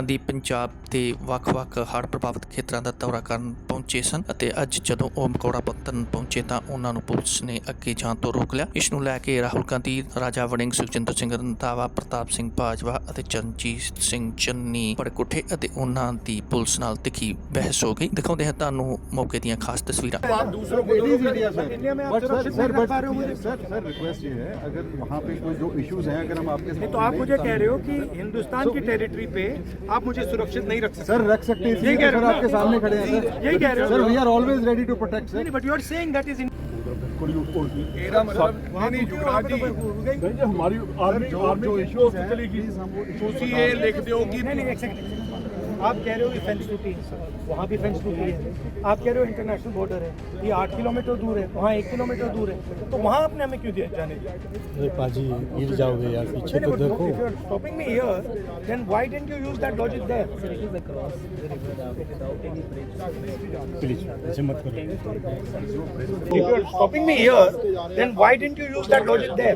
ਗਾਂਧੀ ਪੰਜਾਬ ਦੇ ਵੱਖ-ਵੱਖ ਹੜ੍ਹ ਪ੍ਰਭਾਵਿਤ ਖੇਤਰਾਂ ਦਾ ਦੌਰਾ ਕਰਨ ਪਹੁੰਚੇ ਸਨ ਅਤੇ ਅੱਜ ਜਦੋਂ ਉਹ ਮਕੌੜਾ ਪੱਤਨ ਪਹੁੰਚੇ ਤਾਂ ਉਹਨਾਂ ਨੂੰ ਪੁਲਿਸ ਨੇ ਅੱਗੇ ਜਾਣ ਤੋਂ ਰੋਕ ਲਿਆ ਇਸ ਨੂੰ ਲੈ ਕੇ ਰਾਹੁਲ ਗਾਂਧੀ ਰਾਜਾ ਵੜਿੰਗ ਸੁਖਜਿੰਦਰ ਸਿੰਘ ਰੰਧਾਵਾ ਪ੍ਰਤਾਪ ਸਿੰਘ ਬਾਜਵਾ ਅਤੇ ਚਰਨਜੀਤ ਸਿੰਘ ਚੰਨੀ ਪੜਕੁੱਠੇ ਅਤੇ ਉਹਨਾਂ ਦੀ ਪੁਲਿਸ ਨਾਲ ਤਿੱਖੀ ਬਹਿਸ ਹੋ ਗਈ ਦਿਖਾਉਂਦੇ ਹਾਂ ਤੁਹਾਨੂੰ ਮੌਕੇ ਦੀਆਂ ਖਾਸ ਤਸਵੀਰਾਂ आप दूसरों को It is India, sir. India में आप But sir, सुरक्षित sir, नहीं but रख पा रहे हो मुझे सर सर रिक्वेस्ट ये है अगर वहाँ पे कोई जो इश्यूज हैं अगर हम आपके नहीं तो आप मुझे कह रहे हो कि हिंदुस्तान की टेरिटरी पे आप मुझे सुरक्षित नहीं रख सकते। सर रख सकते हैं। यही कह रहे हो आपके सामने खड़े हैं यही कह रहे हो? Sir we are always ready to protect sir but you are saying that is in हमारी आर्मी जो इश्यूज़ चलेगी। सोचिए लिख दो कि आप कह रहे हो कि फेंस टूटी है वहाँ भी फेंस टूटी है। आप कह रहे हो इंटरनेशनल बॉर्डर है। ये आठ किलोमीटर दूर है वहाँ एक किलोमीटर दूर है। तो वहाँ आपने हमें क्यों दिया जाने दिया? पाजी गिर जाओगे यार पीछे तो देखो। Stopping me here then why didn't you use that logic there please ऐसे मत करो। You are stopping me here then why didn't you use that logic there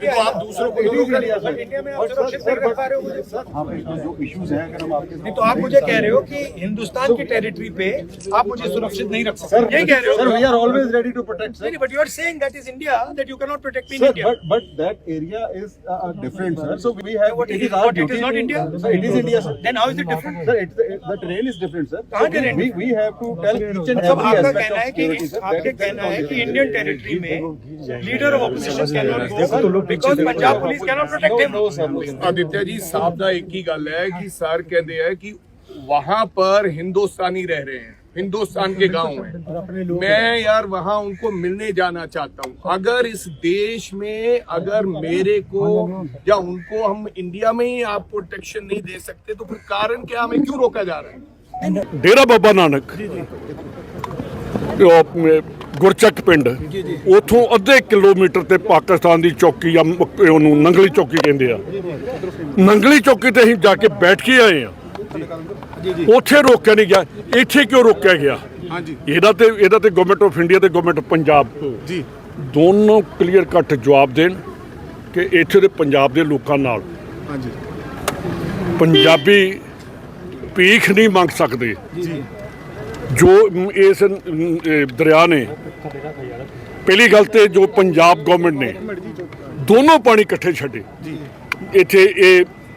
तो आप दूसरों को इंडिया में आप सुरक्षित कर पा रहे हो जो इश्यूज़ है अगर हम आपके तो आप मुझे कह रहे हो कि हिंदुस्तान की टेरिटरी पे आप मुझे सुरक्षित नहीं रख सकते सर यही कह रहे हो sir we are always ready to protect नहीं sir but you are saying that is India that you can not protect me in Sir, India but but that area is uh, uh, different, sir. So we have What it it is is our not- it is duty not to- India? Sir, it is India, sir. then how is it different Sir, it's, it, the terrain is different, sir. कहाँ So we, terrain we, we have to tell each and मतलब every आपका aspect कहना of है कि security, sir. आपके That- कहना है that- कि इंडियन टेरिटरी में leader of opposition can not go because Punjab police can not protect him No, sir, no, sir. Aditya ji साहब ਦਾ ਇੱਕ ਹੀ ਗੱਲ ਹੈ कि सर कहते हैं कि वहां पर हिंदुस्तानी रह रहे हैं हिंदुस्तान के गांव हैं मैं यार वहां उनको मिलने जाना चाहता हूं अगर इस देश में अगर मेरे को या उनको हम इंडिया में ही आप प्रोटेक्शन नहीं दे सकते तो फिर कारण क्या हमें क्यों रोका जा रहा है ਡੇਰਾ ਬਾਬਾ ਨਾਨਕ ਉਹ ਆਪਣੇ ਗੁਰਚੱਕ ਪਿੰਡ ਉਥੋਂ ਅੱਧੇ ਕਿਲੋਮੀਟਰ ਤੇ ਪਾਕਿਸਤਾਨ ਦੀ ਚੌਕੀ ਆ ਮ- ਉਹਨੂੰ ਨੰਗਲੀ ਚੌਕੀ ਕਹਿੰਦੇ ਆ ਨੰਗਲੀ ਚੌਕੀ ਤੇ ਅਸੀਂ ਜਾ ਕੇ ਬੈਠ ਕੇ ਆਏ ਆ ਉੱਥੇ ਰੋਕਿਆ ਨਹੀਂ ਗਿਆ। ਇੱਥੇ ਕਿਉਂ ਰੋਕਿਆ ਗਿਆ? ਹਾਂਜੀ। ਇਹਦਾ ਤੇ ਇਹਦਾ ਤੇ ਗਵਰਨਮੈਂਟ ਆਫ ਇੰਡੀਆ ਤੇ ਗਵਰਨਮੈਂਟ ਆਫ ਪੰਜਾਬ। ਜੀ। ਦੋਨੋਂ ਕਲੀਅਰ ਕੱਟ ਜਵਾਬ ਦੇਣ ਕਿ ਇੱਥੇ ਦੇ ਪੰਜਾਬ ਦੇ ਲੋਕਾਂ ਨਾਲ ਹਾਂਜੀ। ਪੰਜਾਬੀ ਭੀਖ ਨਹੀਂ ਮੰਗ ਸਕਦੇ। ਜੀ ਜੋ। ਇਸ ਦਰਿਆ ਨੇ ਪਹਿਲੀ ਗੱਲ ਤੇ ਜੋ ਪੰਜਾਬ ਗਵਰਨਮੈਂਟ ਨੇ ਦੋਨੋਂ ਪਾਣੀ ਇਕੱਠੇ ਛੱਡੇ। ਇੱਥੇ ਇਹ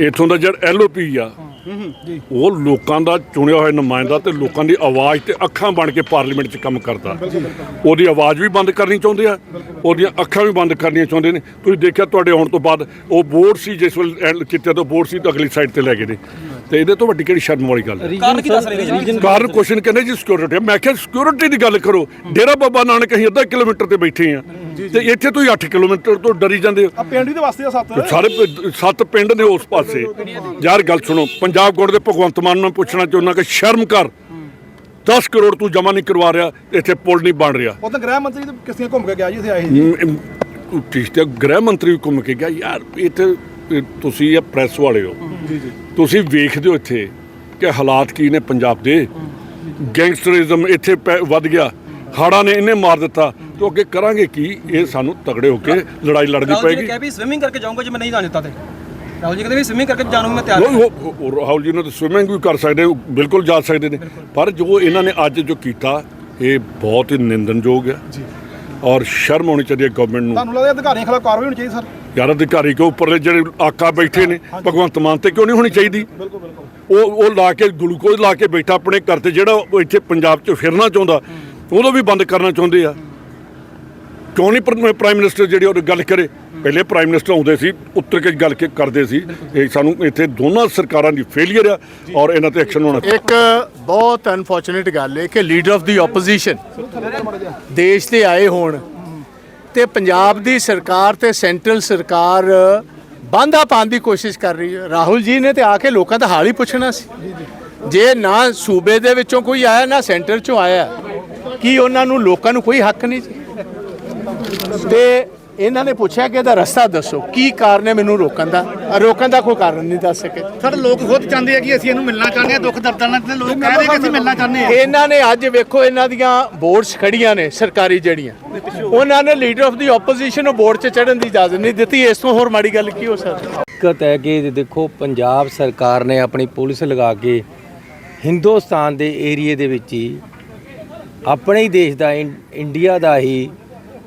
ਇਥੋਂ ਦਾ ਜਿਹੜਾ ਐਲਓਪੀ ਆ ਉਹ ਲੋਕਾਂ ਦਾ ਚੁਣਿਆ ਹੋਇਆ ਨੁਮਾਇੰਦਾ ਤੇ ਲੋਕਾਂ ਦੀ ਆਵਾਜ਼ ਤੇ ਅੱਖਾਂ ਬਣ ਕੇ ਪਾਰਲੀਮੈਂਟ 'ਚ ਕੰਮ ਕਰਦਾ। ਉਹਦੀ ਆਵਾਜ਼ ਵੀ ਬੰਦ ਕਰਨੀ ਚਾਹੁੰਦੇ ਆ ਉਹਦੀਆਂ ਅੱਖਾਂ ਵੀ ਬੰਦ ਕਰਨੀਆਂ ਚਾਹੁੰਦੇ ਨੇ। ਤੁਸੀਂ ਦੇਖਿਆ ਤੁਹਾਡੇ ਆਉਣ ਤੋਂ ਬਾਅਦ ਉਹ ਬੋਰਡ ਸੀ ਜਿਸ ਵੇਲੇ ਕੀਤਾ ਤਾਂ ਬੋਰਡ ਸੀ ਤਾਂ ਅਗਲੀ ਸਾਈਡ ਤੇ ਲੈ ਗਏ ਨੇ। ਤੇ ਇਹਦੇ ਤੋਂ ਵੱਡੀ ਕਿਹੜੀ ਸ਼ਰਮ ਵਾਲੀ ਗੱਲ ਹੈ? ਕਾਰਨ ਕੀ ਦੱਸ ਰਹੇ ਜੀ? ਕਾਰਨ ਕੁਐਸਚਨ ਕਹਿੰਦੇ ਜੀ ਸਿਕਿਉਰਿਟੀ ਮੈਂ ਕਿਹਾ ਸਿਕਿਉਰਿਟੀ ਦੀ ਗੱਲ ਕਰੋ। ਡੇਰਾ ਬਾਬਾ ਨਾਨਕ ਅਸੀਂ ਅੱਧਾ ਕਿਲੋਮੀਟਰ ਤੇ ਬੈਠੇ ਆ ਤੇ ਇੱਥੇ ਤੁਸੀਂ 8 ਕਿਲੋਮੀਟਰ ਤੋਂ ਡਰੀ ਜਾਂਦੇ ਹੋ। ਪਿੰਡ ਵੀ ਤੇ ਵਸਦੇ ਆ ਸੱਤ। ਤੇ ਸਾਰੇ ਸੱਤ ਪਿੰਡ ਨੇ ਉਸ ਪਾਸੇ। ਯਾਰ ਗੱਲ ਸੁਣੋ ਪੰਜਾਬ ਗੋੜ ਦੇ ਭਗਵੰਤ ਮਾਨ ਨੂੰ ਪੁੱਛਣਾ ਚਾਹੁੰਦਾ ਕਿ ਸ਼ਰਮ ਕਰ। 10 ਕਰੋੜ ਤੂੰ ਜਮਾ ਨਹੀਂ ਕਰਵਾ ਰਿਹਾ ਇੱਥੇ ਪੁਲ ਨਹੀਂ ਬਣ ਰਿਹਾ। ਉਹ ਤਾਂ ਗ੍ਰਹਿ ਮੰਤਰੀ ਤੇ ਘੁੰਮ ਕੇ ਗਿਆ ਜੀ ਇੱਥੇ ਆਏ ਸੀ? ਤੇ ਗ੍ਰਹਿ ਮੰਤਰੀ ਵੀ ਘੁੰਮ ਕੇ ਗਿਆ। ਯਾਰ ਇੱਥੇ ਇਹ ਤੁਸੀਂ ਇਹ ਪ੍ਰੈਸ ਵਾਲੇ ਹੋ। ਜੀ ਜੀ। ਤੁਸੀਂ ਵੇਖਦੇ ਹੋ ਇੱਥੇ ਕਿ ਹਾਲਾਤ ਕੀ ਨੇ ਪੰਜਾਬ ਦੇ। ਗੈਂਗਸਟਰਿਜ਼ਮ ਇੱਥੇ ਵੱਧ ਗਿਆ। ਹਾੜਾ ਨੇ ਇਹਨੇ ਮਾਰ ਦਿੱਤਾ। ਤੇ ਅੱਗੇ ਕਰਾਂਗੇ ਕੀ? ਇਹ ਸਾਨੂੰ ਤਗੜੇ ਹੋ ਕੇ ਲੜਾਈ ਲੜਨੀ ਜੀ ਪਏਗੀ। ਕਿਹਾ ਵੀ ਸਵਿਮਿੰਗ ਕਰਕੇ ਜਾਊਂਗਾ ਜੇ ਮੈਂ ਨਹੀਂ ਜਾਣ ਦਿੱਤਾ ਤੇ। ਰਾਹੁਲ ਜੀ ਕਹਿੰਦੇ ਵੀ ਸਵਿਮਿੰਗ ਕਰਕੇ ਜਾਣੂ ਮੈਂ ਤਿਆਰ ਹਾਂ। ਰਾਹੁਲ ਜੀ ਨੇ ਤਾਂ ਸਵਿਮਿੰਗ ਵੀ ਕਰ ਸਕਦੇ ਬਿਲਕੁਲ ਜਾ ਸਕਦੇ ਨੇ। ਪਰ ਜੋ ਇਹਨਾਂ ਨੇ ਅੱਜ ਜੋ ਕੀਤਾ ਇਹ ਬਹੁਤ ਹੀ ਨਿੰਦਨਯੋਗ ਹੈ। ਜੀ। ਔਰ ਸ਼ਰਮ ਆਉਣੀ ਚਾਹੀਦੀ ਹੈ ਗਵਰਨਮੈਂਟ ਨੂੰ। ਤੁਹਾਨੂੰ ਲੱਗਦਾ ਅਧਿਕਾਰੀਆਂ ਖਿਲਾਫ ਕਾਰਵਾਈ ਹੋਣੀ ਚਾਹੀਦੀ ਸਰ? ਯਾਰ ਅਧਿਕਾਰੀ ਕੋ ਉੱਪਰਲੇ ਜਿਹੜੇ ਆਕਾ ਬੈਠੇ ਨੇ ਭਗਵੰਤ ਮਾਨ ਤੇ ਕਿਉਂ ਨਹੀਂ ਹੋਣੀ ਚਾਹੀਦੀ? ਉਹ ਉਹ ਲਾ ਕੇ ਗਲੂਕੋਜ਼ ਲਾ ਕੇ ਬੈਠਾ ਆਪਣੇ ਘਰ ਤੇ ਜਿਹੜਾ ਉਹ ਇੱਥੇ ਪੰਜਾਬ 'ਚ ਫਿਰਨਾ ਚਾਹੁੰਦਾ ਉਹਦੋਂ ਵੀ ਬੰਦ ਕਰਨਾ ਚਾਹੁੰਦੇ ਆ। ਕਿਉਂ ਨਹੀਂ ਪ੍ਰ- ਪ੍ਰਾਈਮ ਮਿਨਿਸਟਰ ਜਿਹੜੀ ਉਹ ਗੱਲ ਕਰੇ? ਪਹਿਲੇ ਪ੍ਰਾਈਮ ਮਿਨਿਸਟਰ ਆਉਂਦੇ ਸੀ ਉੱਤਰ ਕੇ ਗੱਲ ਕੇ ਕਰਦੇ ਸੀ। ਇਹ ਸਾਨੂੰ ਇੱਥੇ ਦੋਨਾਂ ਸਰਕਾਰਾਂ ਦੀ ਫੇਲਿਅਰ ਆ ਔਰ ਇਹਨਾਂ ਤੇ ਐਕਸ਼ਨ ਹੋਣਾ ਇੱਕ ਬਹੁਤ ਅਨਫੋਰਚੂਨੇਟ ਗੱਲ ਹੈ ਕਿ ਲੀਡਰ ਆਫ ਦੀ ਆਪੋਜੀਸ਼ਨ ਦੇਸ਼ ਤੇ ਆਏ ਹੋਣ ਤੇ ਪੰਜਾਬ ਦੀ ਸਰਕਾਰ ਤੇ ਸੈਂਟਰਲ ਸਰਕਾਰ ਬਾਂਧਾ ਪਾਉਣ ਦੀ ਕੋਸ਼ਿਸ਼ ਕਰ ਰਹੀ ਹੈ। ਰਾਹੁਲ ਜੀ ਨੇ ਤੇ ਆ ਕੇ ਲੋਕਾਂ ਦਾ ਹਾਲ ਹੀ ਪੁੱਛਣਾ ਸੀ। ਜੇ ਨਾ ਸੂਬੇ ਦੇ ਵਿੱਚੋਂ ਕੋਈ ਆਇਆ, ਨਾ ਸੈਂਟਰ ਚੋਂ ਆਇਆ, ਕੀ ਉਹਨਾਂ ਨੂੰ ਲੋਕਾਂ ਨੂੰ ਕੋਈ ਹੱਕ ਨਹੀਂ ਜੀ ਤੇ ਇਹਨਾਂ ਨੇ ਪੁੱਛਿਆ ਕਿ ਇਹਦਾ ਰਸਤਾ ਦੱਸੋ ਕੀ ਕਾਰਨ ਹੈ ਮੈਨੂੰ ਰੋਕਣ ਦਾ? ਰੋਕਣ ਦਾ ਕੋਈ ਕਾਰਨ ਨਹੀਂ ਦੱਸ ਸਕੇ। ਸਰ ਲੋਕ ਖੁਦ ਚਾਹੁੰਦੇ ਆ ਕਿ ਅਸੀਂ ਇਹਨੂੰ ਮਿਲਣਾ ਚਾਹੁੰਦੇ ਆ ਦੁੱਖ ਦਰਦਾਂ ਨਾਲ ਲੋਕ ਕਹਿੰਦੇ ਕਿ ਅਸੀਂ ਮਿਲਣਾ ਚਾਹੁੰਦੇ ਆ। ਇਹਨਾਂ ਨੇ ਅੱਜ ਵੇਖੋ ਇਹਨਾਂ ਦੀਆਂ ਬੋਰਡਸ ਖੜੀਆਂ ਨੇ ਸਰਕਾਰੀ ਜਿਹੜੀਆਂ। ਉਹਨਾਂ ਨੇ ਲੀਡਰ ਆਫ ਦੀ ਆਪੋਜੀਸ਼ਨ ਨੂੰ ਬੋਰਡ 'ਚ ਚੜਨ ਦੀ ਇਜਾਜ਼ਤ ਨਹੀਂ ਦਿੱਤੀ। ਇਸ ਤੋਂ ਹੋਰ ਮਾੜੀ ਗੱਲ ਕੀ ਹੋ ਸਕਦੀ? ਦਿੱਕਤ ਹੈ ਕਿ ਦੇਖੋ ਪੰਜਾਬ ਸਰਕਾਰ ਨੇ ਆਪਣੀ ਪੁਲਿਸ ਲਗਾ ਕੇ ਹਿੰਦੁਸਤਾਨ ਦੇ ਏਰੀਏ ਦੇ ਵਿੱਚ ਹੀ ਆਪਣੇ ਹੀ ਦੇਸ਼ ਦਾ ਇੰਡੀਆ ਦਾ ਹੀ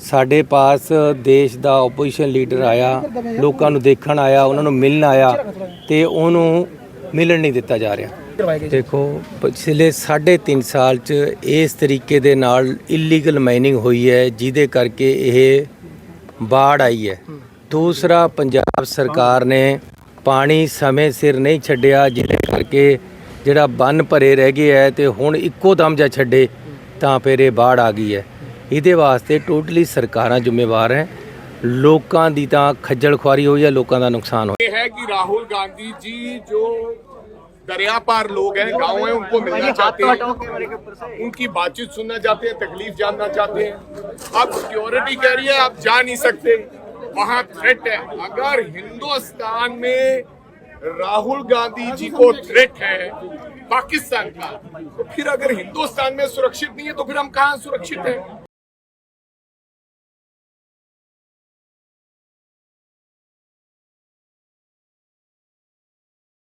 ਸਾਡੇ ਪਾਸ ਦੇਸ਼ ਦਾ ਆਪੋਜੀਸ਼ਨ ਲੀਡਰ ਆਇਆ, ਲੋਕਾਂ ਨੂੰ ਦੇਖਣ ਆਇਆ, ਉਹਨਾਂ ਨੂੰ ਮਿਲਣ ਆਇਆ ਤੇ ਉਹਨੂੰ ਮਿਲਣ ਨਹੀਂ ਦਿੱਤਾ ਜਾ ਰਿਹਾ। ਦੇਖੋ, ਪਿਛਲੇ 3.5 ਸਾਲ ਚ ਇਸ ਤਰੀਕੇ ਦੇ ਨਾਲ ਇਲੀਗਲ ਮਾਈਨਿੰਗ ਹੋਈ ਹੈ, ਜਿਹਦੇ ਕਰਕੇ ਇਹ ਬਾੜ ਆਈ ਹੈ। ਦੂਸਰਾ, ਪੰਜਾਬ ਸਰਕਾਰ ਨੇ ਪਾਣੀ ਸਮੇਂ ਸਿਰ ਨਹੀਂ ਛੱਡਿਆ, ਜਿਹਦੇ ਕਰਕੇ ਜਿਹੜਾ ਬੰਨ ਭਰੇ ਰਹਿ ਗਏ ਹੈ ਤੇ ਹੁਣ ਇੱਕੋ ਦਮ ਜਾ ਛੱਡੇ ਤਾਂ ਫਿਰ ਇਹ ਬਾੜ ਆ ਗਈ ਹੈ। ਇਹਦੇ ਵਾਸਤੇ ਟੋਟਲੀ ਸਰਕਾਰਾਂ ਜ਼ਿੰਮੇਵਾਰ ਹੈ ਲੋਕਾਂ ਦੀ ਤਾਂ ਖੱਜਲ ਖੁਆਰੀ ਹੋਈ ਹੈ ਲੋਕਾਂ ਦਾ ਨੁਕਸਾਨ ਹੋਇਆ ये है कि राहुल गांधी जी जो दरिया पार लोग हैं गांव हैं उनको मिलना चाहते हैं उनकी बातचीत सुनना चाहते हैं तकलीफ जानना चाहते हैं अब सिक्योरिटी कह रही है आप जा नहीं सकते वहां थ्रेट है अगर हिंदुस्तान में राहुल गांधी जी को थ्रेट है पाकिस्तान का तो फिर अगर हिंदुस्तान में सुरक्षित नहीं है तो फिर हम कहाँ सुरक्षित हैं